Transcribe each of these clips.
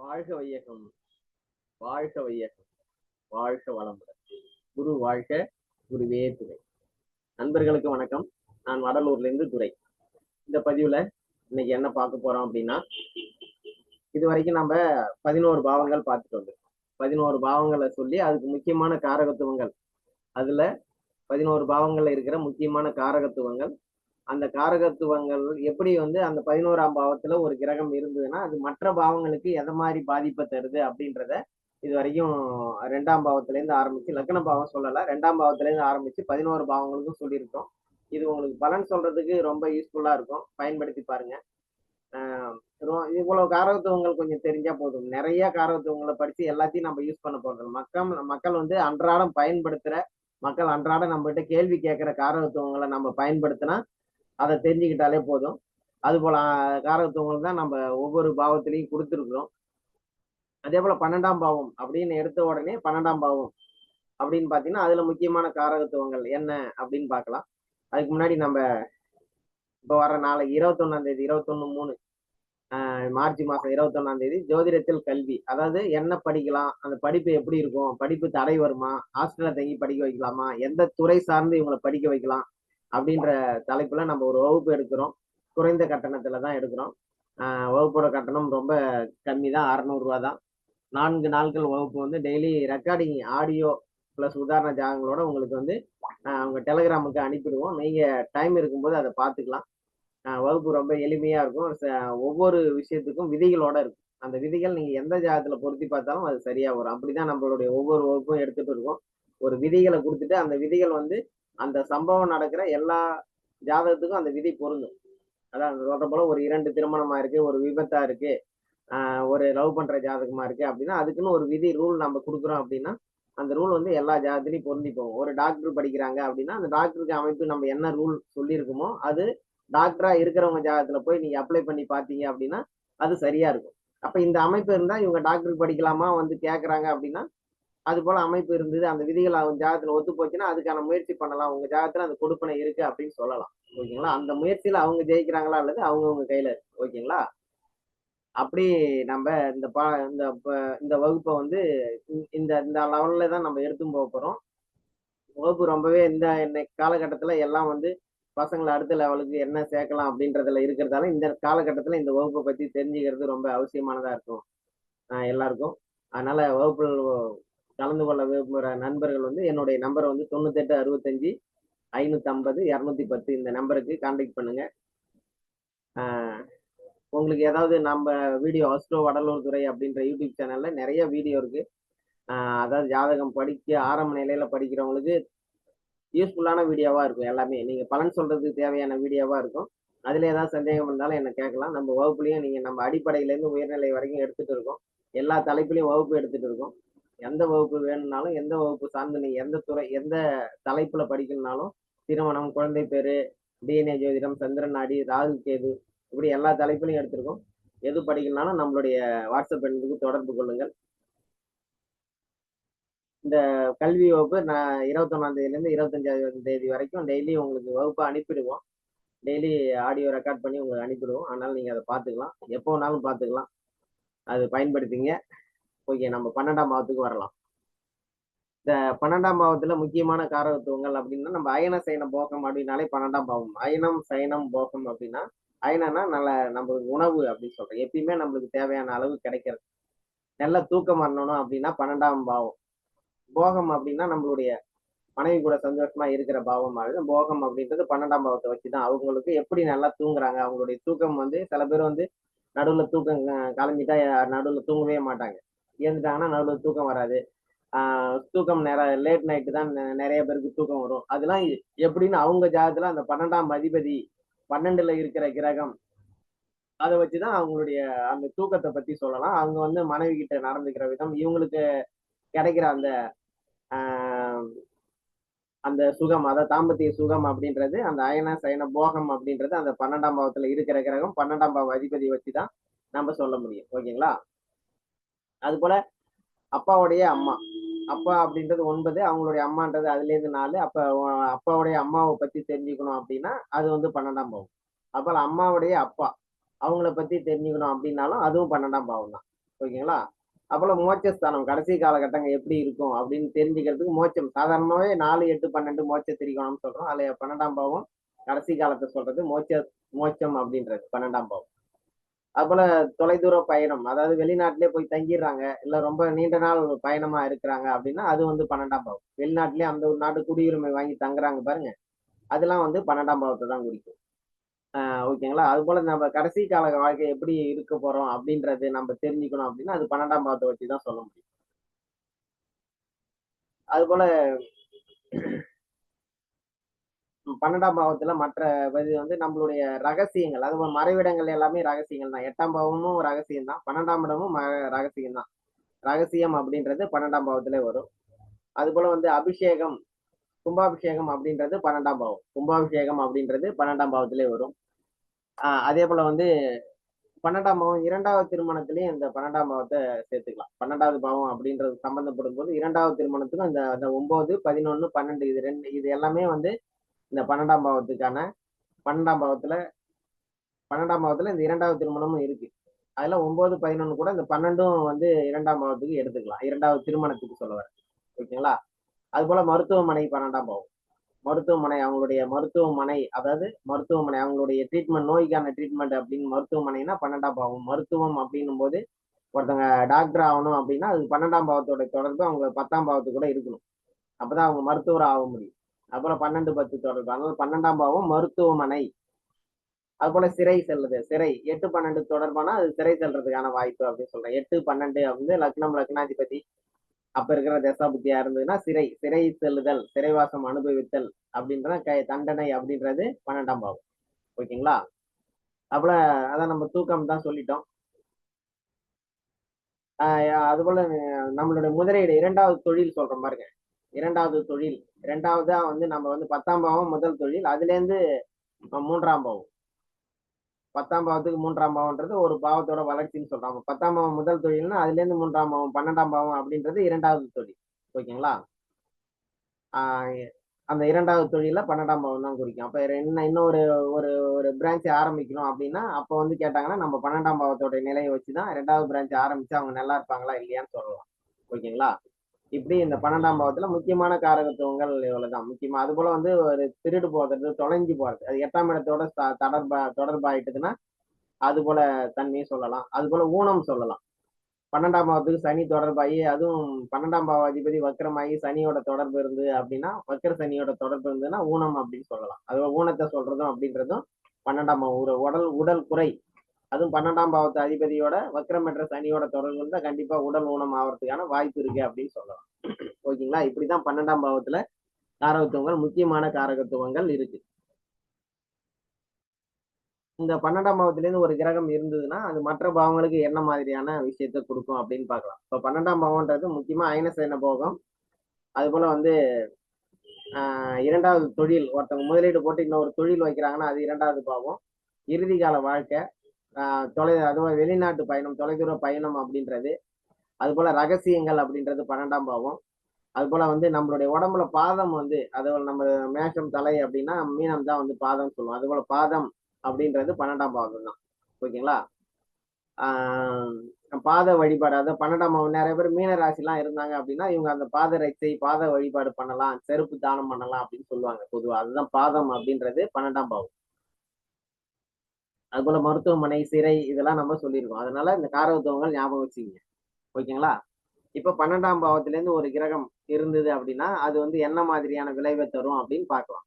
வாழ்க வையகம். வாழ்க வையகம். வாழ்க வளமுடன். குரு வாழ்க குருவே துறை நண்பர்களுக்கு வணக்கம். நான் வடலூர்ல இருந்து துரை. இந்த பதிவுல இன்னைக்கு என்ன பார்க்க போறோம் அப்படின்னா இது வரைக்கும் நம்ம பதினோரு பாவங்கள் பார்த்துட்டு வந்திருக்கோம். பதினோரு பாவங்களை சொல்லி அதுக்கு முக்கியமான காரகத்துவங்கள். அதுல பதினோரு பாவங்கள்ல இருக்கிற முக்கியமான காரகத்துவங்கள் அந்த காரகத்துவங்கள் எப்படி வந்து அந்த பதினோராம் பாவத்துல ஒரு கிரகம் இருந்ததுன்னா அது மற்ற பாவங்களுக்கு எதை மாதிரி பாதிப்பை தருது அப்படின்றத இது வரைக்கும் ரெண்டாம் பாவத்திலேருந்து ஆரம்பிச்சு லக்ன பாவம் சொல்லல ரெண்டாம் பாவத்திலேருந்து ஆரம்பிச்சு பதினோரு பாவங்களுக்கும் சொல்லியிருக்கோம். இது உங்களுக்கு பலன் சொல்றதுக்கு ரொம்ப யூஸ்ஃபுல்லா இருக்கும். பயன்படுத்தி பாருங்க. இவ்வளவு காரகத்துவங்கள் கொஞ்சம் தெரிஞ்சா போதும். நிறைய காரகத்துவங்களை படிச்சு எல்லாத்தையும் நம்ம யூஸ் பண்ண போறோம் மக்கள் மக்கள் வந்து அன்றாடம் பயன்படுத்துற மக்கள் அன்றாடம் நம்மகிட்ட கேள்வி கேட்கிற காரகத்துவங்களை நம்ம பயன்படுத்தினா அதை தெரிஞ்சுக்கிட்டாலே போதும். அது போல காரகத்துவங்கள் தான் நம்ம ஒவ்வொரு பாவத்திலையும் கொடுத்துருக்குறோம். அதே போல பன்னெண்டாம் பாவம் அப்படின்னு எடுத்த உடனே பன்னெண்டாம் பாவம் அப்படின்னு பார்த்தீங்கன்னா அதுல முக்கியமான காரகத்துவங்கள் என்ன அப்படின்னு பார்க்கலாம். அதுக்கு முன்னாடி நம்ம இப்போ வர நாளைக்கு இருபத்தொன்னாம் தேதி இருபத்தொன்னு மூணு மார்ச் மாசம் இருபத்தொன்னாம் தேதி ஜோதிடத்தில் கல்வி. அதாவது என்ன படிக்கலாம் அந்த படிப்பு எப்படி இருக்கும் படிப்பு தடை வருமா ஹாஸ்டல்ல தங்கி படிக்க வைக்கலாமா எந்த துறை சார்ந்து இவங்களை படிக்க வைக்கலாம் அப்படின்ற தலைப்புல நம்ம ஒரு வகுப்பு எடுக்கிறோம். குறைந்த கட்டணத்துல தான் எடுக்கிறோம். வகுப்போட கட்டணம் ரொம்ப கம்மி தான். அறநூறுவா தான். நான்கு நாட்கள் வகுப்பு வந்து டெய்லி ரெக்கார்டிங் ஆடியோ ப்ளஸ் உதாரண ஜாகங்களோட உங்களுக்கு வந்து அவங்க டெலகிராமுக்கு அனுப்பிடுவோம். நீங்கள் டைம் இருக்கும்போது அதை பார்த்துக்கலாம். வகுப்பு ரொம்ப எளிமையாக இருக்கும். ச- ஒவ்வொரு விஷயத்துக்கும் விதிகளோட இருக்கும். அந்த விதிகள் நீங்கள் எந்த ஜாகத்தில் பொருத்தி பார்த்தாலும் அது சரியாக வரும். அப்படி தான் நம்மளுடைய ஒவ்வொரு வகுப்பும் எடுத்துகிட்டு இருக்கோம். ஒரு விதிகளை கொடுத்துட்டு அந்த விதிகள் வந்து அந்த சம்பவம் நடக்கிற எல்லா ஜாதகத்துக்கும் அந்த விதி பொருந்தும். அதான் சொல்ற போல ஒரு இரண்டு திருமணமா இருக்கு ஒரு விபத்தா இருக்கு ஆஹ் ஒரு லவ் பண்ற ஜாதகமா இருக்கு அப்படின்னா அதுக்குன்னு ஒரு விதி ரூல் நம்ம கொடுக்குறோம் அப்படின்னா அந்த ரூல் வந்து எல்லா ஜாதகத்திலையும் பொருந்தி போகும். ஒரு டாக்டர் படிக்கிறாங்க அப்படின்னா அந்த டாக்டருக்கு அமைப்பு நம்ம என்ன ரூல் சொல்லியிருக்கோமோ அது டாக்டரா இருக்கிறவங்க ஜாதகத்துல போய் நீங்க அப்ளை பண்ணி பார்த்தீங்க அப்படின்னா அது சரியா இருக்கும். அப்ப இந்த அமைப்பு இருந்தா இவங்க டாக்டருக்கு படிக்கலாமா? வந்து கேக்குறாங்க அப்படின்னா அது போல அமைப்பு இருந்தது. அந்த விதிகள் அவங்க ஜாதகத்துல ஒத்து போச்சுன்னா அதுக்கான முயற்சி பண்ணலாம். உங்க ஜாதகத்துல அந்த கொடுப்பனை இருக்கு அப்படின்னு சொல்லலாம். ஓகேங்களா? அந்த முயற்சியில அவங்க ஜெயிக்கிறாங்களா அல்லது அவங்கவுங்க கையில இருக்கு. ஓகேங்களா? அப்படி நம்ம இந்த பா இந்த இந்த வகுப்பை வந்து இந்த- இந்த லெவல்ல தான் நம்ம எடுத்தும் போக போறோம். வகுப்பு ரொம்பவே இந்த இன்னைக்கு காலகட்டத்துல எல்லாம் வந்து பசங்களை அடுத்த லெவலுக்கு என்ன சேர்க்கலாம் அப்படின்றதுல இருக்கிறதால இந்த காலகட்டத்துல இந்த வகுப்பை பத்தி தெரிஞ்சுக்கிறது ரொம்ப அவசியமானதா இருக்கும். எல்லாருக்கும். அதனால வகுப்பில் கலந்து கொள்ள விரும்புகிற நண்பர்கள் வந்து என்னுடைய நம்பர் வந்து தொண்ணூத்தெட்டு அறுபத்தஞ்சு ஐநூத்தி ஐம்பது இரநூத்தி பத்து இந்த நம்பருக்கு கான்டாக்ட் பண்ணுங்க. உங்களுக்கு ஏதாவது நம்ம வீடியோ அஸ்ட்ரோ வடலூர் துறை அப்படின்ற யூடியூப் சேனல்ல நிறைய வீடியோ இருக்கு. அதாவது ஜாதகம் படிக்க ஆரம்ப நிலையில படிக்கிறவங்களுக்கு யூஸ்ஃபுல்லான வீடியோவா இருக்கும் எல்லாமே. நீங்க பலன் சொல்றதுக்கு தேவையான வீடியோவா இருக்கும். அதுல ஏதாவது சந்தேகம் இருந்தாலும் என்ன கேட்கலாம். நம்ம வகுப்புலயும் நீங்க நம்ம அடிப்படையிலேருந்து உயர்நிலை வரைக்கும் எடுத்துட்டு இருக்கோம். எல்லா தலைப்புலையும் வகுப்பு எடுத்துட்டு இருக்கோம். எந்த வகுப்பு வேணும்னாலும் எந்த வகுப்பு சார்ந்து நீ எந்த துறை எந்த தலைப்புல படிக்கணும்னாலும் திருமணம் குழந்தை பேரு டிஎன்ஏ ஜோதிடம் சந்திரன் நாடி ராகு கேது இப்படி எல்லா தலைப்புலையும் எடுத்திருக்கோம். எது படிக்கணும்னாலும் நம்மளுடைய வாட்ஸ்அப் எண்ணுக்கு தொடர்பு கொள்ளுங்கள். இந்த கல்வி வகுப்பு நான் இருபத்தொன்னாம் தேதியிலேருந்து இருபத்தஞ்சாவது தேதி வரைக்கும் டெய்லி உங்களுக்கு வகுப்பு அனுப்பிடுவோம். டெய்லி ஆடியோ ரெக்கார்ட் பண்ணி உங்களுக்கு அனுப்பிடுவோம். அதனால நீங்கள் அதை பார்த்துக்கலாம். எப்போ வேணாலும் பார்த்துக்கலாம். அது பயன்படுத்திங்க. ஓகே நம்ம பன்னெண்டாம் பாவத்துக்கு வரலாம். இந்த பன்னெண்டாம் பாவத்துல முக்கியமான காரகத்துவங்கள் அப்படின்னா நம்ம அயன சயன போகம் அப்படின்னாலே பன்னெண்டாம் பாவம். அயனம் சயனம் போகம் அப்படின்னா அயனம்னா நல்ல நம்மளுக்கு உணவு அப்படின்னு சொல்றோம். எப்பயுமே நம்மளுக்கு தேவையான அளவு கிடைக்கிறது. நல்ல தூக்கம் வரணும் அப்படின்னா பன்னெண்டாம் பாவம். போகம் அப்படின்னா நம்மளுடைய மனைவி கூட சந்தோஷமா இருக்கிற பாவம் ஆகுது போகம் அப்படின்றது பன்னெண்டாம் பாவத்தை வச்சுதான் அவங்களுக்கு எப்படி நல்லா தூங்குறாங்க அவங்களுடைய தூக்கம் வந்து சில பேர் வந்து நடுவுல தூக்கம் கலந்துட்டா கலைஞ்சிட்டா நடுவுல தூங்கவே மாட்டாங்க. ஏந்துட்டாங்கன்னா நடுவில் தூக்கம் வராது. தூக்கம் நேரம் லேட் நைட்டு தான் நெ- நிறைய பேருக்கு தூக்கம் வரும். அதெல்லாம் எ- எப்படின்னு அவங்க ஜாதத்துல அந்த பன்னெண்டாம் அதிபதி பன்னெண்டுல இருக்கிற கிரகம் அதை வச்சுதான் அவங்களுடைய அந்த தூக்கத்தை பத்தி சொல்லலாம். அவங்க வந்து மனைவி கிட்ட நடந்துக்கிற விதம் இவங்களுக்கு கிடைக்கிற அந்த அந்த சுகம் அதை தாம்பத்திய சுகம் அப்படின்றது அந்த அயன சயன போகம் அப்படின்றது அந்த பன்னெண்டாம் பாவத்துல இருக்கிற கிரகம் பன்னெண்டாம் பாவ அதிபதி வச்சுதான் நம்ம சொல்ல முடியும். ஓகேங்களா? அது போல அப்பாவுடைய அம்மா. அப்பா அப்படின்றது ஒன்பது அவங்களுடைய அம்மான்றது அதுலேருந்து நாலு. அப்ப அப்பாவுடைய அம்மாவை பத்தி தெரிஞ்சுக்கணும் அப்படின்னா அது வந்து பன்னெண்டாம் பாவம். அப்போ அம்மாவுடைய அப்பா அவங்கள பத்தி தெரிஞ்சுக்கணும் அப்படின்னாலும் அதுவும் பன்னெண்டாம் பாவம் தான். ஓகேங்களா? அப்புறம் மோட்சஸ்தானம் கடைசி காலகட்டங்கள் எப்படி இருக்கும் அப்படின்னு தெரிஞ்சுக்கிறதுக்கு மோட்சம். சாதாரணமாகவே நாலு எட்டு பன்னெண்டு மோட்ச திரிகோணம் சொல்றோம். அதில் பன்னெண்டாம் பாவம் கடைசி காலத்தை சொல்றது மோட்ச மோட்சம் அப்படின்றது பன்னெண்டாம் பாவம். அதுபோல தொலைதூர பயணம். அதாவது வெளிநாட்டிலே போய் தங்கிடுறாங்க. இல்ல ரொம்ப நீண்ட நாள் பயணமா இருக்கிறாங்க அப்படின்னா அது வந்து பன்னெண்டாம் பாவம். வெளிநாட்டிலே அந்த ஒரு நாட்டு குடியுரிமை வாங்கி தங்குறாங்க பாருங்க. அதெல்லாம் வந்து பன்னெண்டாம் பாவத்தை தான் குறிக்கும். ஆஹ் ஓகேங்களா? அது போல நம்ம கடைசி கால வாழ்க்கை எப்படி இருக்க போறோம் அப்படின்றது நம்ம தெரிஞ்சுக்கணும் அப்படின்னா அது பன்னெண்டாம் பாவத்தை வச்சு தான் சொல்ல முடியும். அது போல பன்னெண்டாம் பாவத்துல மற்ற இது வந்து நம்மளுடைய ரகசியங்கள் அது மறைவிடங்கள் எல்லாமே ரகசியங்கள் தான். எட்டாம் பாவமும் ரகசியம் தான். பன்னெண்டாம் இடமும் ரகசியம் தான். ரகசியம் அப்படின்றது பன்னெண்டாம் பாவத்திலே வரும். அது போல வந்து அபிஷேகம் கும்பாபிஷேகம் அப்படின்றது பன்னெண்டாம் பாவம். கும்பாபிஷேகம் அப்படின்றது பன்னெண்டாம் பாவத்திலே வரும். ஆஹ் அதே போல வந்து பன்னெண்டாம் பாவம் இரண்டாவது திருமணத்திலேயே இந்த பன்னெண்டாம் பாவத்தை சேர்த்துக்கலாம். பன்னெண்டாவது பாவம் அப்படின்றது சம்பந்தப்படும் போது இரண்டாவது திருமணத்துக்கும் இந்த அந்த ஒன்பது பதினொன்னு பன்னெண்டு இது ரெண்டு இது எல்லாமே வந்து இந்த பன்னெண்டாம் பாவத்துக்கான பன்னெண்டாம் பாவத்துல பன்னெண்டாம் பாவத்துல இந்த இரண்டாவது திருமணமும் இருக்கு. அதுல ஒன்பது பதினொன்னு கூட இந்த பன்னெண்டும் வந்து இரண்டாம் பாவத்துக்கு எடுத்துக்கலாம். இரண்டாவது திருமணத்துக்கு சொல்ல வர ஓகேங்களா? அது போல மருத்துவமனை பன்னெண்டாம் பாவம். மருத்துவமனை அவங்களுடைய மருத்துவமனை அதாவது மருத்துவமனை அவங்களுடைய ட்ரீட்மெண்ட் நோய்க்கான ட்ரீட்மெண்ட் அப்படின்னு மருத்துவமனைனா பன்னெண்டாம் பாவம். மருத்துவம் அப்படின்னும் போது ஒருத்தவங்க டாக்டர் ஆகணும் அப்படின்னா அது பன்னெண்டாம் பாவத்தோட தொடர்பு அவங்க பத்தாம் பாவத்து கூட இருக்கணும். அப்பதான் அவங்க மருத்துவர் ஆக முடியும். அப்புறம் பன்னெண்டு பத்து தொடர்பு அதனால பன்னெண்டாம் பாவம் மருத்துவமனை. அது போல சிறை செல்லுது சிறை. எட்டு பன்னெண்டு தொடர்பானா அது சிறை செல்றதுக்கான வாய்ப்பு அப்படின்னு சொல்றேன். எட்டு பன்னெண்டு வந்து லக்னம் லக்னாதிபதி. அப்ப இருக்கிற தசாபுத்தியா இருந்ததுன்னா சிறை. சிறை செல்லுதல் சிறைவாசம் அனுபவித்தல் அப்படின்ற க தண்டனை அப்படின்றது பன்னெண்டாம் பாவம். ஓகேங்களா? அப்புறம் அதான் நம்ம தூக்கம் தான் சொல்லிட்டோம். ஆஹ் அது போல நம்மளுடைய முதலீடு இரண்டாவது தொழில் சொல்றோம் பாருங்க இரண்டாவது தொழில். இரண்டாவதா வந்து நம்ம வந்து பத்தாம் பாவம் முதல் தொழில். அதுல இருந்து மூன்றாம் பாவம். பத்தாம் பாவத்துக்கு மூன்றாம் பாவம்ன்றது ஒரு பாவத்தோட வளர்ச்சின்னு சொல்றாங்க பத்தாம் பாவம் முதல் தொழில்னா அதுல இருந்து மூன்றாம் பாவம் பன்னெண்டாம் பாவம் அப்படின்றது இரண்டாவது தொழில். ஓகேங்களா? அந்த இரண்டாவது தொழில பன்னெண்டாம் பாவம் தான் குறிக்கும். அப்ப என்ன இன்னொரு ஒரு ஒரு பிரான்ச் ஆரம்பிக்கணும் அப்படின்னா அப்போ வந்து கேட்டாங்கன்னா நம்ம பன்னெண்டாம் பாவத்தோட நிலையை வச்சுதான் ரெண்டாவது பிரான்ச் ஆரம்பிச்சு அவங்க நல்லா இருப்பாங்களா இல்லையான்னு சொல்லலாம் ஓகேங்களா? இப்படி இந்த பன்னெண்டாம் பாவத்துல முக்கியமான காரகத்துவங்கள் இவ்வளவுதான். முக்கியமா அது போல வந்து ஒரு திருடு போறது தொலைஞ்சு போறது. அது எட்டாம் இடத்தோட தொடர்பா தொடர்பாயிட்டதுன்னா அது போல தன்மையை சொல்லலாம். அது போல ஊனம் சொல்லலாம். பன்னெண்டாம் பாவத்துக்கு சனி தொடர்பாகி அதுவும் பன்னெண்டாம் பாவ அதிபதி வக்கரமாகி சனியோட தொடர்பு இருந்து அப்படின்னா வக்கர சனியோட தொடர்பு இருந்ததுன்னா ஊனம் அப்படின்னு சொல்லலாம். அது ஊனத்தை சொல்றதும் அப்படின்றதும் பன்னெண்டாம் பாவம் ஒரு உடல் உடல் குறை அதுவும் பன்னெண்டாம் பாவத்து அதிபதியோட வக்கரம் சனியோட தொடர்பு தான் கண்டிப்பா உடல் ஊனம் ஆகிறதுக்கான வாய்ப்பு இருக்கு அப்படின்னு சொல்லலாம். ஓகேங்களா? இப்படிதான் பன்னெண்டாம் பாவத்துல காரகத்துவங்கள் முக்கியமான காரகத்துவங்கள் இருக்கு. இந்த பன்னெண்டாம் பாவத்திலேருந்து ஒரு கிரகம் இருந்ததுன்னா அது மற்ற பாவங்களுக்கு என்ன மாதிரியான விஷயத்த கொடுக்கும் அப்படின்னு பார்க்கலாம். இப்போ பன்னெண்டாம் பாவம்ன்றது முக்கியமா அயனசேன போகம். அது போல வந்து இரண்டாவது தொழில் ஒருத்தவங்க முதலீடு போட்டு இன்னொரு தொழில் வைக்கிறாங்கன்னா அது இரண்டாவது பாவம். இறுதி கால வாழ்க்கை தொலை அதுவும் வெளிநாட்டு பயணம் தொலைதூர பயணம் அப்படின்றது. அது போல ரகசியங்கள் அப்படின்றது பன்னெண்டாம் பாவம். அது போல வந்து நம்மளுடைய உடம்புல பாதம் வந்து அது நம்ம மேஷம் தலை அப்படின்னா மீனம் தான் வந்து பாதம் சொல்லுவோம். அது போல பாதம் அப்படின்றது பன்னெண்டாம் பாவம் தான். ஓகேங்களா? ஆஹ் பாத வழிபாடு அதாவது பன்னெண்டாம் பாவம் நிறைய பேர் மீன ராசிலாம் இருந்தாங்க அப்படின்னா இவங்க அந்த பாத ரட்சை பாத வழிபாடு பண்ணலாம் செருப்பு தானம் பண்ணலாம் அப்படின்னு சொல்லுவாங்க. பொதுவா அதுதான் பாதம் அப்படின்றது பன்னெண்டாம் பாவம். அது போல மருத்துவமனை சிறை இதெல்லாம் நம்ம சொல்லியிருக்கோம். அதனால இந்த காரகத்துவங்கள் ஞாபகம் வச்சுக்கோங்க. ஓகேங்களா? இப்ப பன்னெண்டாம் பாவத்துல இருந்து ஒரு கிரகம் இருந்தது அப்படின்னா அது வந்து என்ன மாதிரியான விளைவை தரும் அப்படின்னு பார்க்கலாம்.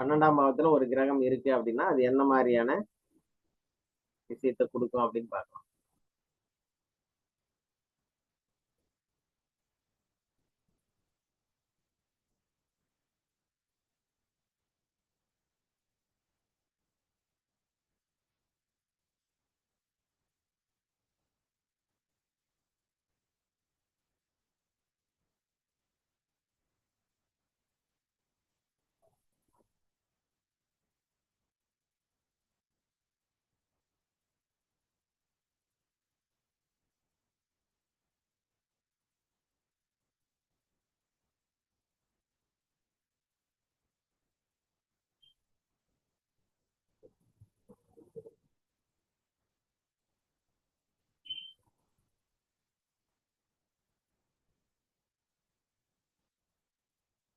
பன்னெண்டாம் பாவத்துல ஒரு கிரகம் இருக்கு அப்படின்னா அது என்ன மாதிரியான விஷயத்தை கொடுக்கும் அப்படின்னு பார்க்கலாம்.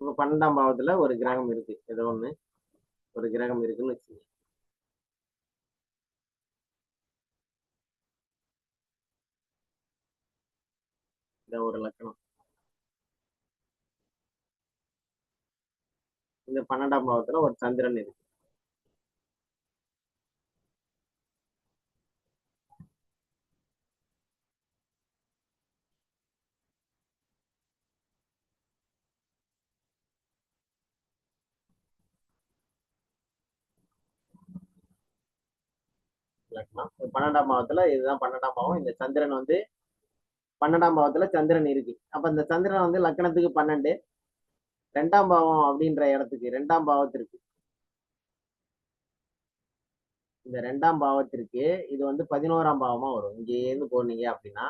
இப்ப பன்னெண்டாம் பாவத்துல ஒரு கிரகம் இருக்கு. ஏதோ ஒண்ணு. ஒரு கிரகம் இருக்குன்னு வச்சுங்க இதான் ஒரு லக்கணம். இந்த பன்னெண்டாம் பாவத்துல ஒரு சந்திரன் இருக்கு. லக்னம் பன்னெண்டாம் பாவத்துல இதுதான் பன்னெண்டாம் பாவம் இந்த சந்திரன் வந்து பன்னெண்டாம் பாவத்துல சந்திரன் இருக்கு. அப்ப இந்த சந்திரன் வந்து லக்கணத்துக்கு பன்னெண்டு ரெண்டாம் பாவம் அப்படின்ற இடத்துக்கு ரெண்டாம் பாவத்திற்கு இந்த ரெண்டாம் பாவத்திற்கு இது வந்து பதினோராம் பாவமா வரும். இங்கேருந்து போனீங்க அப்படின்னா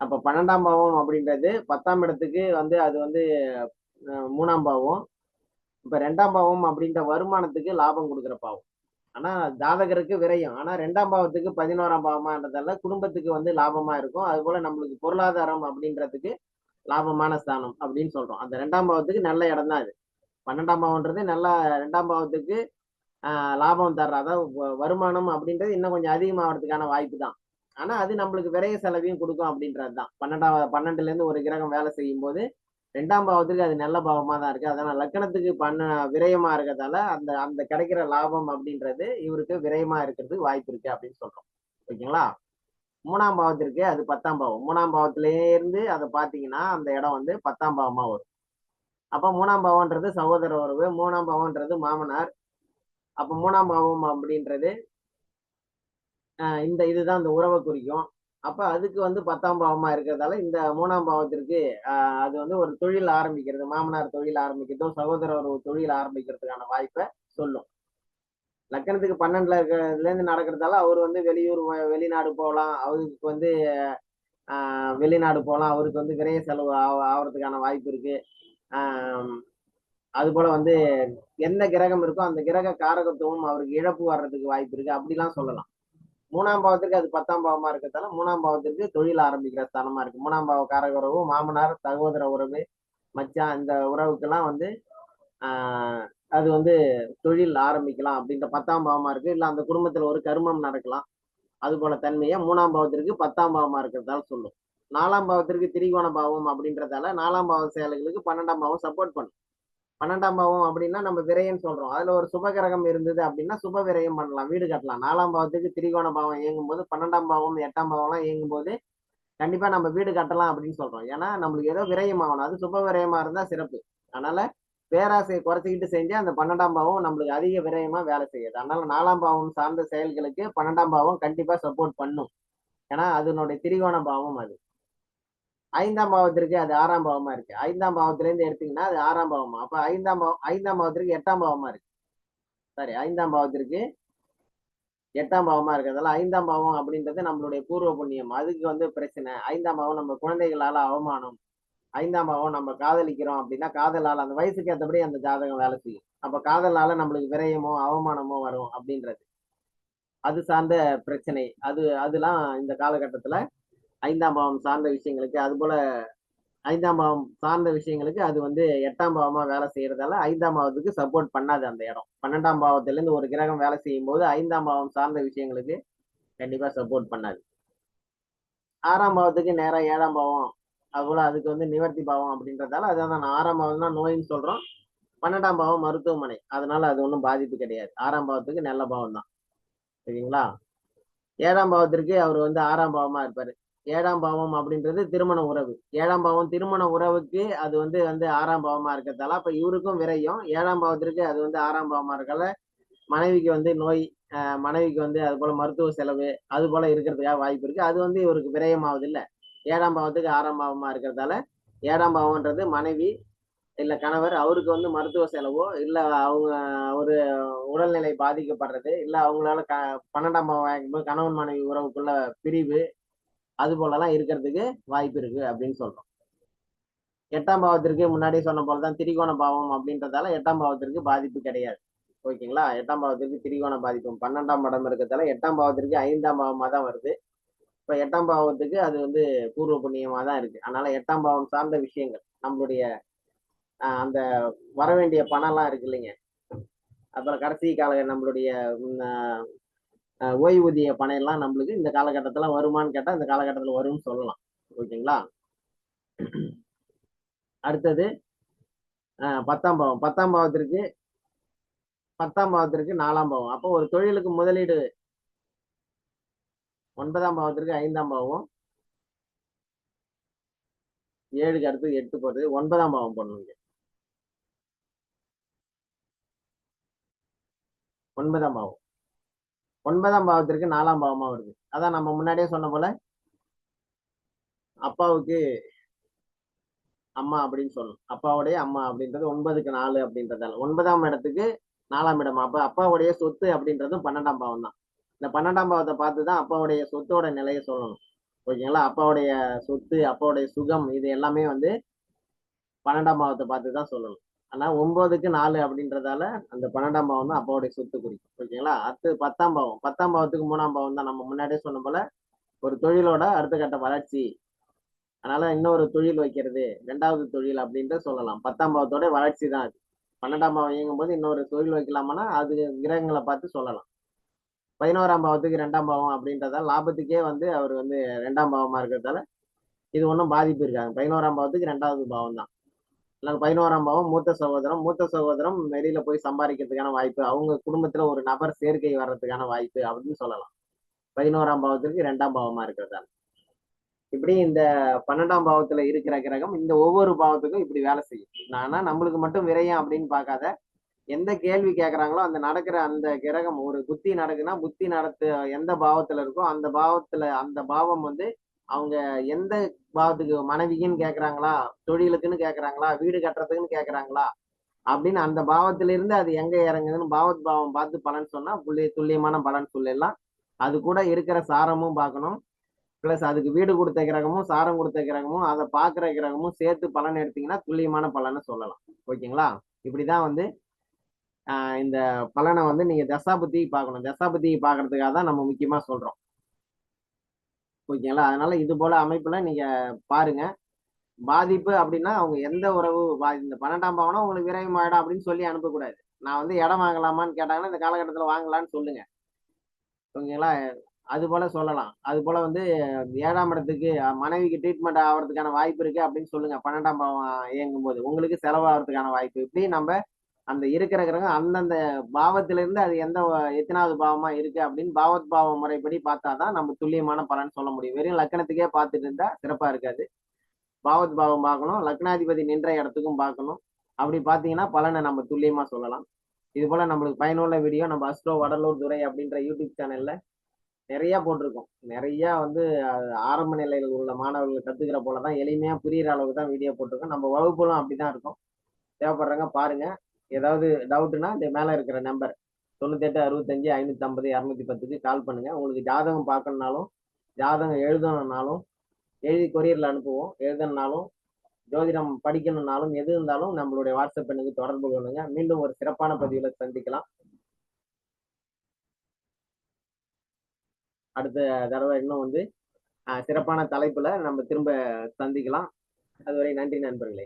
அப்ப பன்னெண்டாம் பாவம் அப்படின்றது பத்தாம் இடத்துக்கு வந்து அது வந்து மூணாம் பாவம் இப்ப ரெண்டாம் பாவம் அப்படின்ற வருமானத்துக்கு லாபம் கொடுக்குற பாவம் ஆனா ஜாதகருக்கு விரையும். ஆனா ரெண்டாம் பாவத்துக்கு பதினோராம் பாவமான்றதால குடும்பத்துக்கு வந்து லாபமா இருக்கும். அது போல நம்மளுக்கு பொருளாதாரம் அப்படின்றதுக்கு லாபமான ஸ்தானம் அப்படின்னு சொல்றோம். அந்த ரெண்டாம் பாவத்துக்கு நல்ல இடம் தான் அது. பன்னெண்டாம் பாவம்ன்றது நல்லா ரெண்டாம் பாவத்துக்கு லாபம் தர்ற அதாவது வ- வருமானம் அப்படின்றது இன்னும் கொஞ்சம் அதிகமாகிறதுக்கான வாய்ப்பு தான். ஆனா அது நம்மளுக்கு விரைய செலவையும் கொடுக்கும் அப்படின்றது தான் பன்னெண்டாம் பன்னெண்டுல இருந்து ஒரு கிரகம் வேலை செய்யும் போது ரெண்டாம் பாவத்துக்கு அது நல்ல பாவமா தான் இருக்கு. அதனால லக்கணத்துக்கு பண்ண விரயமா இருக்கிறதால அந்த அந்த கிடைக்கிற லாபம் அப்படின்றது இவருக்கு விரயமா இருக்கிறதுக்கு வாய்ப்பு இருக்கு அப்படின்னு சொல்றோம். ஓகேங்களா? மூணாம் பாவத்திற்கு அது பத்தாம் பாவம். மூணாம் பாவத்திலேருந்து அதை பார்த்தீங்கன்னா அந்த இடம் வந்து பத்தாம் பாவமா வரும். அப்போ மூணாம் பாவம்ன்றது சகோதர உறவு மூணாம் பாவம்ன்றது மாமனார். அப்போ மூணாம் பாவம் அப்படின்றது இந்த இதுதான் இந்த உறவை குறிக்கும். அப்ப அதுக்கு வந்து பத்தாம் பாவமா இருக்கிறதால இந்த மூணாம் பாவத்திற்கு அது வந்து ஒரு தொழில் ஆரம்பிக்கிறது. மாமனார் தொழில் ஆரம்பிக்கிறதோ சகோதர ஒரு தொழில் ஆரம்பிக்கிறதுக்கான வாய்ப்பை சொல்லும். லக்கணத்துக்கு பன்னெண்டுல இருக்கிறதுல இருந்து நடக்கிறதால அவர் வந்து வெளியூர் வெளிநாடு போகலாம். அவருக்கு வந்து ஆஹ் வெளிநாடு போகலாம். அவருக்கு வந்து விரைய செலவு ஆவ- ஆவறதுக்கான வாய்ப்பு இருக்கு. ஆஹ் அது போல வந்து எந்த கிரகம் இருக்கோ அந்த கிரக காரகத்துவம் அவருக்கு இழப்பு வர்றதுக்கு வாய்ப்பு இருக்கு. அப்படிலாம் சொல்லலாம். மூணாம் பாவத்திற்கு அது பத்தாம் பாவமா இருக்கிறதால மூணாம் பாவத்திற்கு தொழில் ஆரம்பிக்கிற ஸ்தானமா இருக்கு. மூணாம் பாவ காரக உறவு மாமனார் சகோதர உறவு மச்சான் இந்த உறவுக்கெல்லாம் வந்து ஆஹ் அது வந்து தொழில் ஆரம்பிக்கலாம் அப்படின்ற பத்தாம் பாவமா இருக்கு. இல்ல அந்த குடும்பத்துல ஒரு கருமம் நடக்கலாம். அது போல தன்மையை மூணாம் பாவத்திற்கு பத்தாம் பாவமா இருக்கிறதால சொல்லும். நாலாம் பாவத்திற்கு திரிகோண பாவம் அப்படின்றதால நாலாம் பாவ செயல்களுக்கு பன்னெண்டாம் பாவம் சப்போர்ட் பண்ணும். பன்னெண்டாம் பாவம் அப்படின்னா நம்ம விரயம்னு சொல்றோம். அதுல ஒரு சுப கிரகம் இருந்தது அப்படின்னா சுப விரயம் பண்ணலாம். வீடு கட்டலாம். நாலாம் பாவத்துக்கு திரிகோண பாவம் இயங்கும் போது பன்னெண்டாம் பாவம் எட்டாம் பாவம்லாம் இயங்கும் போது கண்டிப்பா நம்ம வீடு கட்டலாம் அப்படின்னு சொல்றோம். ஏன்னா நம்மளுக்கு ஏதோ விரயம் ஆகணும் அது சுப விரயமா இருந்தா சிறப்பு. அதனால பேராசையை குறைச்சிக்கிட்டு செஞ்சு அந்த பன்னெண்டாம் பாவம் நம்மளுக்கு அதிக விரயமா வேலை செய்யுது. அதனால நாலாம் பாவம் சார்ந்த செயல்களுக்கு பன்னெண்டாம் பாவம் கண்டிப்பா சப்போர்ட் பண்ணும். ஏன்னா அதனுடைய திரிகோண பாவம் அது. ஐந்தாம் பாவத்திற்கு அது ஆறாம் பாவமா இருக்கு. ஐந்தாம் பாவத்துல இருந்து எடுத்தீங்கன்னா அது ஆறாம் பாவமா. அப்ப ஐந்தாம் பாவம் ஐந்தாம் பாவத்திற்கு எட்டாம் பாவமா இருக்கு. சரி ஐந்தாம் பாவத்திற்கு எட்டாம் பாவமா இருக்கிறதால ஐந்தாம் பாவம் அப்படின்றது நம்மளுடைய பூர்வ புண்ணியம். அதுக்கு வந்து பிரச்சனை. ஐந்தாம் பாவம் நம்ம குழந்தைகளால அவமானம். ஐந்தாம் பாவம் நம்ம காதலிக்கிறோம் அப்படின்னா காதலால் அந்த வயசுக்கு ஏற்றபடி அந்த ஜாதகம் வேலை செய்யும். அப்ப காதலால நம்மளுக்கு விரயமோ அவமானமோ வரும் அப்படின்றது. அது சார்ந்த பிரச்சனை. அது அதெல்லாம் இந்த காலகட்டத்துல ஐந்தாம் பாவம் சார்ந்த விஷயங்களுக்கு அது போல ஐந்தாம் பாவம் சார்ந்த விஷயங்களுக்கு அது வந்து எட்டாம் பாவமா வேலை செய்யறதால ஐந்தாம் பாவத்துக்கு சப்போர்ட் பண்ணாது அந்த இடம். பன்னெண்டாம் பாவத்துல இருந்து ஒரு கிரகம் வேலை செய்யும் போது ஐந்தாம் பாவம் சார்ந்த விஷயங்களுக்கு கண்டிப்பா சப்போர்ட் பண்ணாது. ஆறாம் பாவத்துக்கு நேராக ஏழாம் பாவம் அதுபோல அதுக்கு வந்து நிவர்த்தி பாவம் அப்படின்றதால அதான் நான் ஆறாம் பாவம் தான் நோயின்னு சொல்றோம். பன்னெண்டாம் பாவம் மருத்துவமனை அதனால அது ஒன்றும் பாதிப்பு கிடையாது. ஆறாம் பாவத்துக்கு நல்ல பாவம் தான் சரிங்களா? ஏழாம் பாவத்திற்கு அவர் வந்து ஆறாம் பாவமா இருப்பாரு. ஏழாம் பாவம் அப்படின்றது திருமண உறவு. ஏழாம் பாவம் திருமண உறவுக்கு அது வந்து வந்து ஆறாம் பாவமா இருக்கிறதால அப்ப இவருக்கும் விரையும். ஏழாம் பாவத்திற்கு அது வந்து ஆறாம் பாவமா இருக்கல மனைவிக்கு வந்து நோய் மனைவிக்கு வந்து அது போல மருத்துவ செலவு அது போல இருக்கிறதுக்காக வாய்ப்பு இருக்கு. அது வந்து இவருக்கு விரயமாவது இல்லை ஏழாம் பாவத்துக்கு ஆறாம் பாவமா இருக்கிறதால ஏழாம் பாவம்ன்றது மனைவி இல்ல கணவர் அவருக்கு வந்து மருத்துவ செலவோ இல்ல அவங்க ஒரு உடல்நிலை பாதிக்கப்படுறது இல்ல அவங்களால க பன்னெண்டாம் பாவம் வாங்கும்போது கணவன் மனைவி உறவுக்குள்ள பிரிவு அது போலலாம் இருக்கிறதுக்கு வாய்ப்பு இருக்கு அப்படின்னு சொல்றோம். எட்டாம் பாவத்திற்கு முன்னாடியே சொன்ன போலதான் திரிகோண பாவம் அப்படின்றதால எட்டாம் பாவத்திற்கு பாதிப்பு கிடையாது. ஓகேங்களா? எட்டாம் பாவத்திற்கு திரிகோண பாதிப்பு. பன்னெண்டாம் படம் இருக்கிறதால எட்டாம் பாவத்திற்கு ஐந்தாம் பாவமாக தான் வருது. இப்போ எட்டாம் பாவத்துக்கு அது வந்து பூர்வ புண்ணியமாக தான் இருக்கு. அதனால எட்டாம் பாவம் சார்ந்த விஷயங்கள் நம்மளுடைய அந்த வர வேண்டிய பணம்லாம் இருக்கு இல்லைங்க. அப்புறம் கடைசி கால நம்மளுடைய ஓய்வூதிய பணையெல்லாம் நம்மளுக்கு இந்த காலகட்டத்துல வருமான்னு கேட்டால் இந்த காலகட்டத்துல வரும்னு சொல்லலாம். ஓகேங்களா? அடுத்தது ஆஹ், பத்தாம் பாவம். பத்தாம் பாவத்திற்கு பத்தாம் பாவத்திற்கு நாலாம் பாவம். அப்போ ஒரு தொழிலுக்கு முதலீடு ஒன்பதாம் பாவத்திற்கு ஐந்தாம் பாவம். ஏழுக்கு அடுத்து எட்டு போடுறது. ஒன்பதாம் பாவம் போடணுங்க. ஒன்பதாம் பாவம். ஒன்பதாம் பாவத்திற்கு நாலாம் பாவமா வருது. அதான் நம்ம முன்னாடியே சொன்ன போல அப்பாவுக்கு அம்மா அப்படின்னு சொல்லணும். அப்பாவுடைய அம்மா அப்படின்றது ஒன்பதுக்கு நாலு அப்படின்றதால. ஒன்பதாம் இடத்துக்கு நாலாம் இடம். அப்ப அப்பாவுடைய சொத்து அப்படின்றதும் பன்னெண்டாம் பாவம் தான். இந்த பன்னெண்டாம் பாவத்தை பார்த்து தான் அப்பாவுடைய சொத்தோட நிலையை சொல்லணும். ஓகேங்களா? அப்பாவுடைய சொத்து அப்பாவுடைய சுகம் இது எல்லாமே வந்து பன்னெண்டாம் பாவத்தை பார்த்து தான் சொல்லணும். ஆனா ஒன்பதுக்கு நாலு அப்படின்றதால அந்த பன்னெண்டாம் பாவம் தான் அப்பாவுடைய சொத்து குறிக்கும். ஓகேங்களா? அடுத்து பத்தாம் பாவம். பத்தாம் பாவத்துக்கு மூணாம் பாவம் தான் நம்ம முன்னாடியே சொன்ன போல ஒரு தொழிலோட அடுத்த கட்ட வளர்ச்சி. அதனால இன்னொரு தொழில் வைக்கிறது ரெண்டாவது தொழில் அப்படின்ட்டு சொல்லலாம். பத்தாம் பாவத்தோட வளர்ச்சி தான் அது. பன்னெண்டாம் பாவம் இயங்கும் போது இன்னொரு தொழில் வைக்கலாமானா அது கிரகங்களை பார்த்து சொல்லலாம். பதினோராம் பாவத்துக்கு ரெண்டாம் பாவம் அப்படின்றதால லாபத்துக்கே வந்து அவர் வந்து ரெண்டாம் பாவமா இருக்கிறதால இது ஒன்றும் பாதிப்பு இருக்காங்க பதினோராம் பாவத்துக்கு ரெண்டாவது பாவம் தான். இல்லை பதினோராம் பாவம் மூத்த சகோதரம் மூத்த சகோதரம் வெளியில போய் சம்பாதிக்கிறதுக்கான வாய்ப்பு அவங்க குடும்பத்துல ஒரு நபர் சேர்க்கை வர்றதுக்கான வாய்ப்பு அப்படின்னு சொல்லலாம். பதினோராம் பாவத்திற்கு ரெண்டாம் பாவமா இருக்கிறதால. இப்படி இந்த பன்னெண்டாம் பாவத்துல இருக்கிற கிரகம் இந்த ஒவ்வொரு பாவத்துக்கும் இப்படி வேலை செய்யும். ஆனா நம்மளுக்கு மட்டும் விரையும் அப்படின்னு பார்க்காத எந்த கேள்வி கேட்கறாங்களோ அந்த நடக்கிற அந்த கிரகம் ஒரு புத்தி நடக்குன்னா புத்தி நடத்து எந்த பாவத்துல இருக்கோ அந்த பாவத்துல அந்த பாவம் வந்து அவங்க எந்த பாவத்துக்கு மனைவிக்குன்னு கேக்குறாங்களா? தொழிலுக்குன்னு கேக்குறாங்களா? வீடு கட்டுறதுக்குன்னு கேக்குறாங்களா? அப்படின்னு அந்த பாவத்துல இருந்து அது எங்க இறங்குதுன்னு பாவத் பாவம் பார்த்து பலன் சொன்னா புள்ளி துல்லியமான பலன் சொல்லலாம் அது கூட இருக்கிற சாரமும் பார்க்கணும். பிளஸ் அதுக்கு வீடு கொடுத்த கிரகமும் சாரம் கொடுத்த கிரகமும் அதை பார்க்குற கிரகமும் சேர்த்து பலன் எடுத்தீங்கன்னா துல்லியமான பலனை சொல்லலாம். ஓகேங்களா? இப்படிதான் வந்து இந்த பலனை வந்து நீங்க தசாபுத்தி பார்க்கணும். தசாபுத்தி பார்க்கறதுக்காக தான் நம்ம முக்கியமா சொல்றோம். ஓகேங்களா? அதனால இது போல அமைப்புல நீங்க பாருங்க. பாதிப்பு அப்படின்னா அவங்க எந்த உறவு பாதி இந்த பன்னெண்டாம் பாவனா உங்களுக்கு விரைவு ஆயிடும் அப்படின்னு சொல்லி அனுப்பக்கூடாது. நான் வந்து இடம் வாங்கலாமான்னு கேட்டாங்கன்னா இந்த காலகட்டத்தில் வாங்கலாம்னு சொல்லுங்க. ஓகேங்களா? அது போல சொல்லலாம். அது போல வந்து ஏழாம் இடத்துக்கு மனைவிக்கு ட்ரீட்மெண்ட் ஆகிறதுக்கான வாய்ப்பு இருக்கு அப்படின்னு சொல்லுங்க. பன்னெண்டாம் பாவம் இயங்கும் போது உங்களுக்கு செலவாகிறதுக்கான வாய்ப்பு. இப்படி நம்ம அந்த இருக்கிற கிரகம் அந்தந்த பாவத்திலிருந்து அது எந்த எத்தனாவது பாவமா இருக்கு அப்படின்னு பாவத் பாவ முறைப்படி பார்த்தாதான் நம்ம துல்லியமான பலன் சொல்ல முடியும். வெறும் லக்கணத்துக்கே பார்த்துட்டு இருந்தா சிறப்பா இருக்காது. பாவத் பாவம் பார்க்கணும் லக்னாதிபதி நின்ற இடத்துக்கும் பார்க்கணும். அப்படி பார்த்தீங்கன்னா பலனை நம்ம துல்லியமா சொல்லலாம். இது போல நம்மளுக்கு பயனுள்ள வீடியோ நம்ம அஸ்ட்ரோ வடலூர் துறை அப்படின்ற யூடியூப் சேனல்ல நிறைய போட்டிருக்கோம். நிறைய வந்து ஆரம்ப நிலையில் உள்ள மாணவர்கள் கத்துக்கிற போல தான் எளிமையா புரியுற அளவுக்கு தான் வீடியோ போட்டிருக்கோம். நம்ம வகுப்புலாம் அப்படிதான் இருக்கும். தேவைப்படுறவங்க பாருங்க. ஏதாவது டவுட்னா இந்த மேலே இருக்கிற நம்பர் தொண்ணூத்தெட்டு அறுபத்தஞ்சு ஐநூத்தி ஐம்பது இரநூத்தி பத்துக்கு கால் பண்ணுங்க. உங்களுக்கு ஜாதகம் பார்க்கணுனாலும் ஜாதகம் எழுதணுன்னாலும் எழுதி கொரியரில் அனுப்புவோம். எழுதணுனாலும் ஜோதிடம் படிக்கணும்னாலும் எது இருந்தாலும் நம்மளுடைய வாட்ஸ்அப் எண்ணுக்கு தொடர்பு கொள்ளுங்க. மீண்டும் ஒரு சிறப்பான பதிவில் சந்திக்கலாம். அடுத்த தடவை இன்னும் வந்து சிறப்பான தலைப்புல நம்ம திரும்ப சந்திக்கலாம். அதுவரை நன்றி நண்பர்களே.